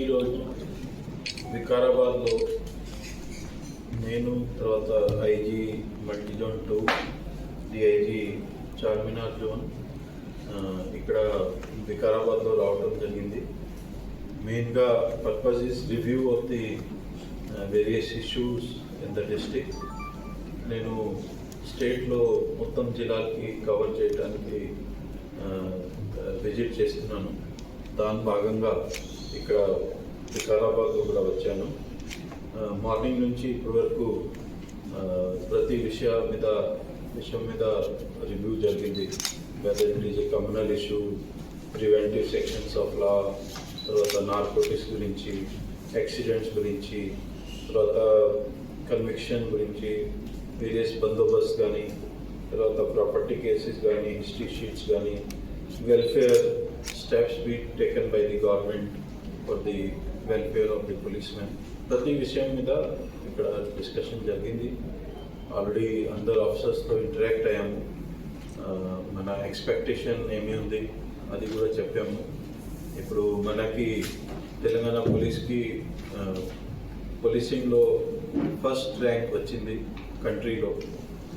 ఈరోజు వికారాబాద్లో నేను తర్వాత IG multi zone two DIG Charminar zone ఇక్కడ వికారాబాద్లో రావడం జరిగింది. మెయిన్గా purpose is review of the various issues in the district నేను స్టేట్లో మొత్తం జిల్లాకి కవర్ చేయడానికి విజిట్ చేస్తున్నాను. దాని భాగంగా ఇక్కడ వికారాబాద్ కూడా వచ్చాను. మార్నింగ్ నుంచి ఇప్పటి వరకు ప్రతి విషయ మీద విషయం మీద రివ్యూ జరిగింది. Whether it is communal issue preventive sections of law తర్వాత నార్కోటిక్స్ గురించి యాక్సిడెంట్స్ గురించి తర్వాత కన్విక్షన్ గురించి వేరియస్ బందోబస్త్ కానీ తర్వాత ప్రాపర్టీ కేసెస్ కానీ హిస్టరీ షీట్స్ కానీ welfare steps be taken by the government for the welfare of the policemen ప్రతి విషయం మీద ఇక్కడ డిస్కషన్ జరిగింది. ఆల్రెడీ అందరు ఆఫీసర్స్తో ఇంటరాక్ట్ అయ్యాము. మన ఎక్స్పెక్టేషన్ ఏమి ఉంది? అది కూడా చెప్పాము. ఇప్పుడు మనకి తెలంగాణ పోలీస్కి పోలీసింగ్లో ఫస్ట్ ర్యాంక్ వచ్చింది కంట్రీలో.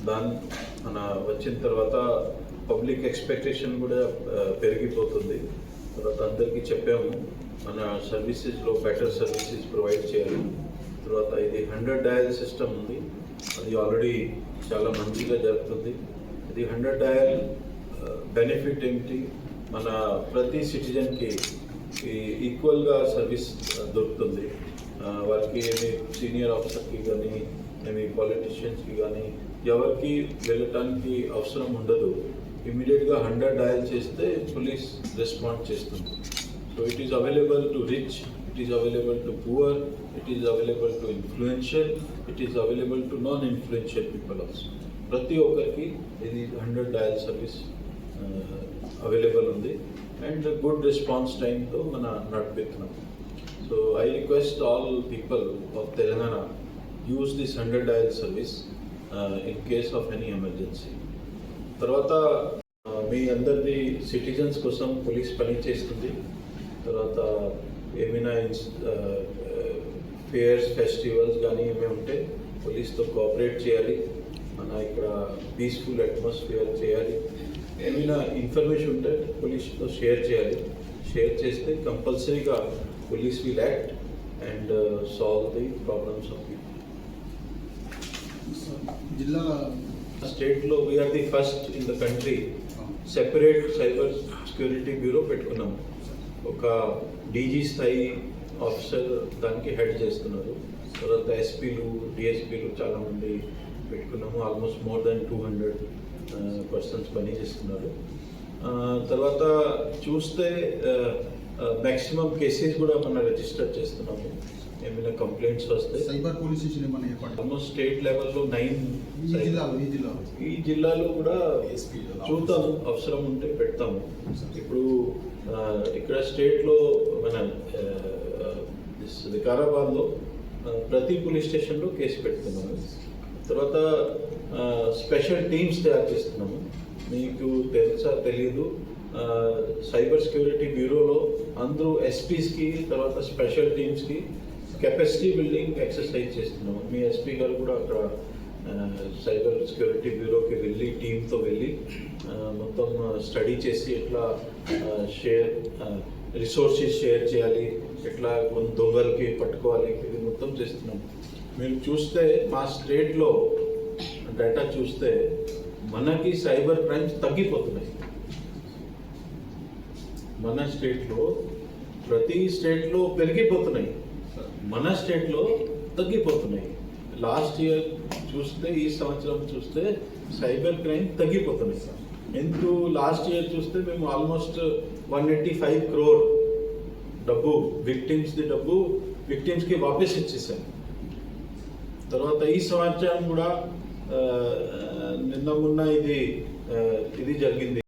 దాని మన వచ్చిన తర్వాత పబ్లిక్ ఎక్స్పెక్టేషన్ కూడా పెరిగిపోతుంది. తర్వాత అందరికీ చెప్పాము మన సర్వీసెస్లో బెటర్ సర్వీసెస్ ప్రొవైడ్ చేయాలి. తర్వాత ఇది హండ్రెడ్ డయల్ సిస్టమ్ ఉంది. అది ఆల్రెడీ చాలా మంచిగా జరుగుతుంది. ఇది హండ్రెడ్ డయల్ బెనిఫిట్ ఏమిటి మన ప్రతి సిటిజన్కి ఈక్వల్గా సర్వీస్ దొరుకుతుంది. వారికి ఏమి సీనియర్ ఆఫీసర్కి కానీ ఏమి పాలిటీషియన్స్కి కానీ ఎవరికి వెళ్ళటానికి అవసరం ఉండదు. ఇమీడియట్గా హండ్రెడ్ డయల్ చేస్తే పోలీస్ రెస్పాండ్ చేస్తుంది. So it is available to rich it is available to poor it is available to influential it is available to non influential people also ప్రతి ఒక్కరికి ఇది హండ్రెడ్ డయల్ సర్వీస్ అవైలబుల్ ఉంది. And good response టైంతో మన నడిపిస్తున్నాం. So I request all people of Telangana use this hundred dial service in case of any emergency తర్వాత మీ అందరిది citizens కోసం పోలీస్ పని చేస్తుంది తర్వాత ఏమైనా ఫేర్స్ ఫెస్టివల్స్ కానీ ఏమైనా ఉంటే పోలీస్తో కోఆపరేట్ చేయాలి. మన ఇక్కడ పీస్ఫుల్ అట్మాస్ఫియర్ చేయాలి. ఏమైనా ఇన్ఫర్మేషన్ ఉంటే పోలీస్తో షేర్ చేయాలి. షేర్ చేస్తే కంపల్సరీగా police will act and solve the problems of జిల్లా స్టేట్లో we are the first in the country separate cyber security bureau పెట్టుకున్నాం. ఒక డీజీ స్థాయి ఆఫీసర్ దానికి హెడ్ చేస్తున్నారు. తర్వాత ఎస్పీలు డిఎస్పీలు చాలామంది పెట్టుకున్నాము. Almost more than two hundred persons పని చేస్తున్నారు. తర్వాత చూస్తే మ్యాక్సిమం కేసెస్ కూడా మనం రిజిస్టర్ చేస్తున్నాము. ఏమైనా కంప్లైంట్స్ వస్తే? సైబర్ పోలీస్ స్టేషన్ ఏమన్నా ఏర్పాటు ఆల్మోస్ట్ స్టేట్ లెవెల్లో నైన్ ఈ జిల్లాలో ఈ జిల్లాలో. ఈ జిల్లాలో కూడా చూద్దాము అవసరం ఉంటే పెడతాము. ఇప్పుడు ఇక్కడ స్టేట్లో మన వికారాబాద్లో ప్రతి పోలీస్ స్టేషన్లో కేసు పెడుతున్నాము. తర్వాత స్పెషల్ టీమ్స్ తయారు చేస్తున్నాము. మీకు తెలుసా తెలియదు ఆ, సైబర్ సెక్యూరిటీ బ్యూరోలో అందరూ ఎస్పీస్కి తర్వాత స్పెషల్ టీమ్స్కి కెపాసిటీ బిల్డింగ్ ఎక్సర్సైజ్ చేస్తున్నాము. మీ ఎస్పీ గారు కూడా అక్కడ సైబర్ సెక్యూరిటీ బ్యూరోకి వెళ్ళి టీంతో వెళ్ళి మొత్తం స్టడీ చేసి ఎట్లా షేర్ రిసోర్సెస్ షేర్ చేయాలి ఎట్లా దొంగలకి పట్టుకోవాలి ఇది మొత్తం చేస్తున్నాం. మీరు చూస్తే మా స్టేట్లో డేటా చూస్తే మనకి సైబర్ క్రైమ్స్ తగ్గిపోతున్నాయి. మన స్టేట్లో ప్రతి స్టేట్లో పెరిగిపోతున్నాయి. మన స్టేట్లో తగ్గిపోతున్నాయి. లాస్ట్ ఇయర్ చూస్తే ఈ సంవత్సరం చూస్తే సైబర్ క్రైమ్ తగ్గిపోతున్నాయి సార్ ఎందుకు లాస్ట్ ఇయర్ చూస్తే మేము almost one eighty five crore డబ్బు విక్టిమ్స్ది డబ్బు విక్టిమ్స్కి వాపస్ ఇచ్చేసాం. తర్వాత ఈ సంవత్సరం కూడా నిన్న మొన్న ఇది ఇది జరిగింది.